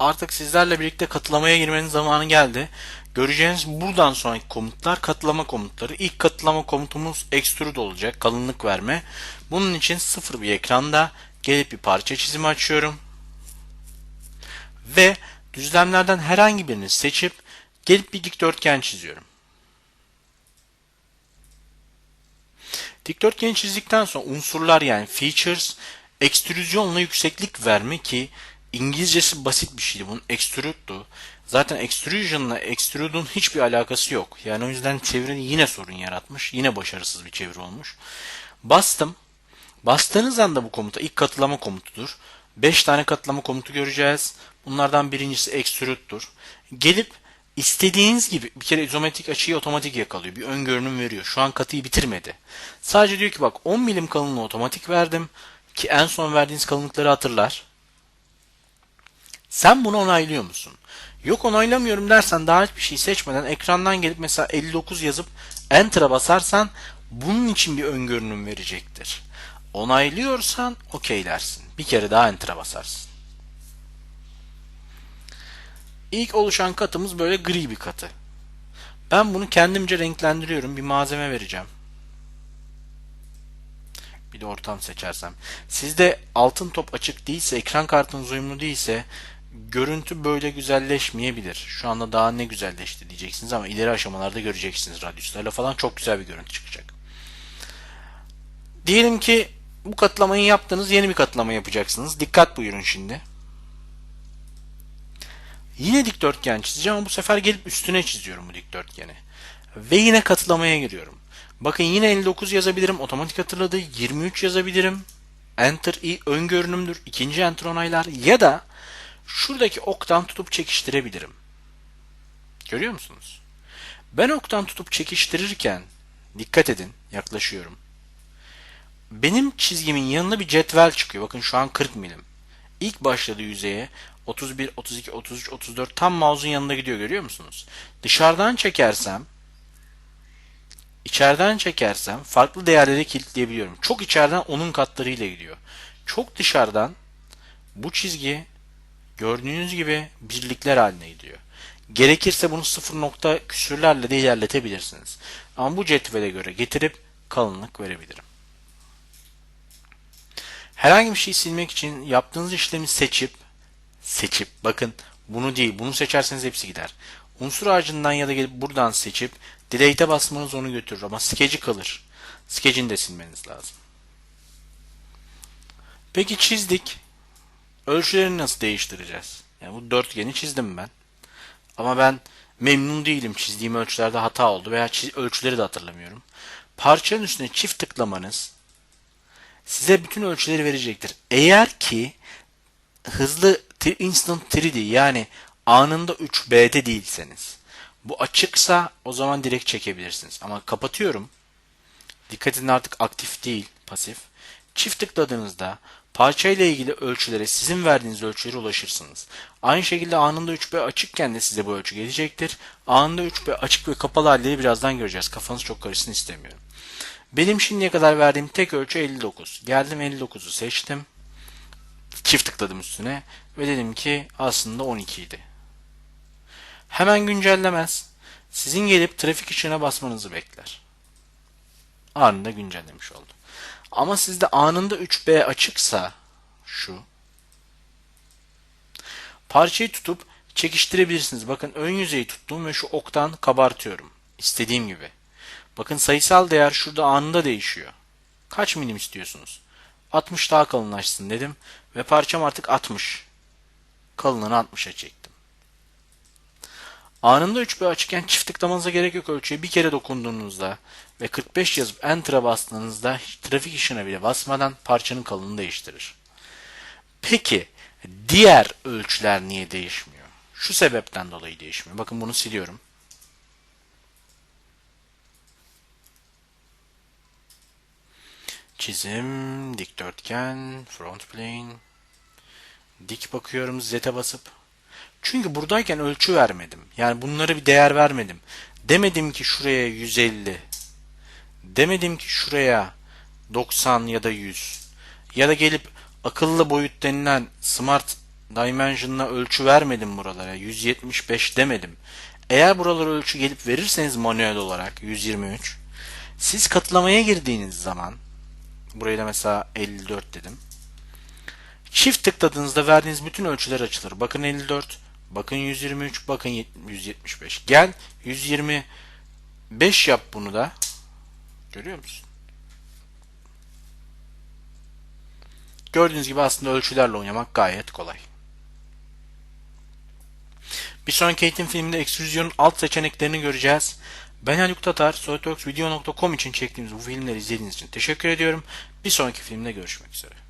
artık sizlerle birlikte katılamaya girmenin zamanı geldi. Göreceğiniz buradan sonraki komutlar katılama komutları. İlk katılama komutumuz extrude olacak, kalınlık verme. Bunun için sıfır bir ekranda gelip bir parça çizimi açıyorum. Ve düzlemlerden herhangi birini seçip gelip bir dikdörtgen çiziyorum. Dikdörtgeni çizdikten sonra unsurlar yani features ekstrüzyonla yükseklik verme ki İngilizcesi basit bir şeydi. Bunun extrude'du. Zaten extrusion'la extrude'un hiçbir alakası yok. Yani o yüzden çeviri yine sorun yaratmış. Yine başarısız bir çeviri olmuş. Bastım. Bastığınız anda bu komuta ilk katılama komutudur. 5 tane katılama komutu göreceğiz. Bunlardan birincisi extrude'dur. Gelip istediğiniz gibi bir kere izometrik açıyı otomatik yakalıyor. Bir ön görünüm veriyor. Şu an katıyı bitirmedi. Sadece diyor ki bak 10 milim kalınlığı otomatik verdim. Ki en son verdiğiniz kalınlıkları hatırlar. Sen bunu onaylıyor musun? Yok onaylamıyorum dersen daha hiçbir şey seçmeden ekrandan gelip mesela 59 yazıp Enter'a basarsan bunun için bir ön görünüm verecektir. Onaylıyorsan okey dersin. Bir kere daha Enter'a basarsın. İlk oluşan katımız böyle gri bir katı. Ben bunu kendimce renklendiriyorum. Bir malzeme vereceğim. Bir de ortam seçersem. Sizde altın top açık değilse, ekran kartınız uyumlu değilse görüntü böyle güzelleşmeyebilir. Şu anda daha ne güzelleşti diyeceksiniz ama ileri aşamalarda göreceksiniz radyuslarla falan çok güzel bir görüntü çıkacak. Diyelim ki bu katlamayı yaptınız yeni bir katlama yapacaksınız. Dikkat buyurun şimdi. Yine dikdörtgen çizeceğim ama bu sefer gelip üstüne çiziyorum bu dikdörtgeni. Ve yine katlamaya giriyorum. Bakın yine 59 yazabilirim. Otomatik hatırladı. 23 yazabilirim. Enter i ön. İkinci enter onaylar. Ya da şuradaki oktan tutup çekiştirebilirim. Görüyor musunuz? Ben oktan tutup çekiştirirken dikkat edin yaklaşıyorum. Benim çizgimin yanına bir cetvel çıkıyor. Bakın şu an 40 milim. İlk başladığı yüzeye 31, 32, 33, 34 tam mouse'un yanında gidiyor görüyor musunuz? Dışarıdan çekersem içeriden çekersem farklı değerleri kilitleyebiliyorum. Çok içeriden onun katlarıyla gidiyor. Çok dışarıdan bu çizgi gördüğünüz gibi birlikler haline gidiyor. Gerekirse bunu sıfır nokta küsürlerle de ilerletebilirsiniz. Ama bu cetvele göre getirip kalınlık verebilirim. Herhangi bir şey silmek için yaptığınız işlemi seçip seçip bakın bunu değil bunu seçerseniz hepsi gider. Unsur ağacından ya da gelip buradan seçip delete'e basmanız onu götürür ama skeci kalır. Skecini de silmeniz lazım. Peki çizdik. Ölçülerini nasıl değiştireceğiz? Yani bu dörtgeni çizdim ben. Ama ben memnun değilim çizdiğim ölçülerde hata oldu veya ölçüleri de hatırlamıyorum. Parçanın üstüne çift tıklamanız size bütün ölçüleri verecektir. Eğer ki hızlı instant 3D yani anında 3B'de değilseniz. Bu açıksa o zaman direkt çekebilirsiniz. Ama kapatıyorum. Dikkat edin artık aktif değil, pasif. Çift tıkladığınızda parçayla ilgili ölçülere sizin verdiğiniz ölçülere ulaşırsınız. Aynı şekilde anında 3B açıkken de size bu ölçü gelecektir. Anında 3B açık ve kapalı halleri birazdan göreceğiz. Kafanız çok karışsın istemiyorum. Benim şimdiye kadar verdiğim tek ölçü 59. Geldim 59'u seçtim. Çift tıkladım üstüne ve dedim ki aslında 12 idi. Hemen güncellemez. Sizin gelip trafik ışığına basmanızı bekler. Anında güncellemiş oldu. Ama sizde anında 3B açıksa şu parçayı tutup çekiştirebilirsiniz. Bakın ön yüzeyi tuttum ve şu oktan kabartıyorum. İstediğim gibi. Bakın sayısal değer şurada anında değişiyor. Kaç milim istiyorsunuz? 60 daha kalınlaşsın dedim ve parçam artık 60. Kalınlığını 60'a çektim. Anında 3B açıkken çift tıklamanıza gerek yok ölçüye. Bir kere dokunduğunuzda ve 45 yazıp Enter'a bastığınızda trafik ışığına bile basmadan parçanın kalınlığını değiştirir. Peki diğer ölçüler niye değişmiyor? Şu sebepten dolayı değişmiyor. Bakın bunu siliyorum. Çizim, dikdörtgen, front plane. Dik bakıyorum Z'e basıp. Çünkü buradayken ölçü vermedim. Yani bunlara bir değer vermedim. Demedim ki şuraya 150. Demedim ki şuraya 90 ya da 100. Ya da gelip akıllı boyut denilen smart Dimension'la ölçü vermedim buralara. 175 demedim. Eğer buralara ölçü gelip verirseniz manuel olarak 123. Siz katılamaya girdiğiniz zaman buraya da mesela 54 dedim. Çift tıkladığınızda verdiğiniz bütün ölçüler açılır. Bakın 54, bakın 123, bakın 175. Gel 125 yap bunu da. Görüyor musun? Gördüğünüz gibi aslında ölçülerle oynamak gayet kolay. Bir sonraki eğitim filminde ekstrüzyonun alt seçeneklerini göreceğiz. Ben Haluk Tatar, SolidWorksVideo.com için çektiğimiz bu filmleri izlediğiniz için teşekkür ediyorum. Bir sonraki filmde görüşmek üzere.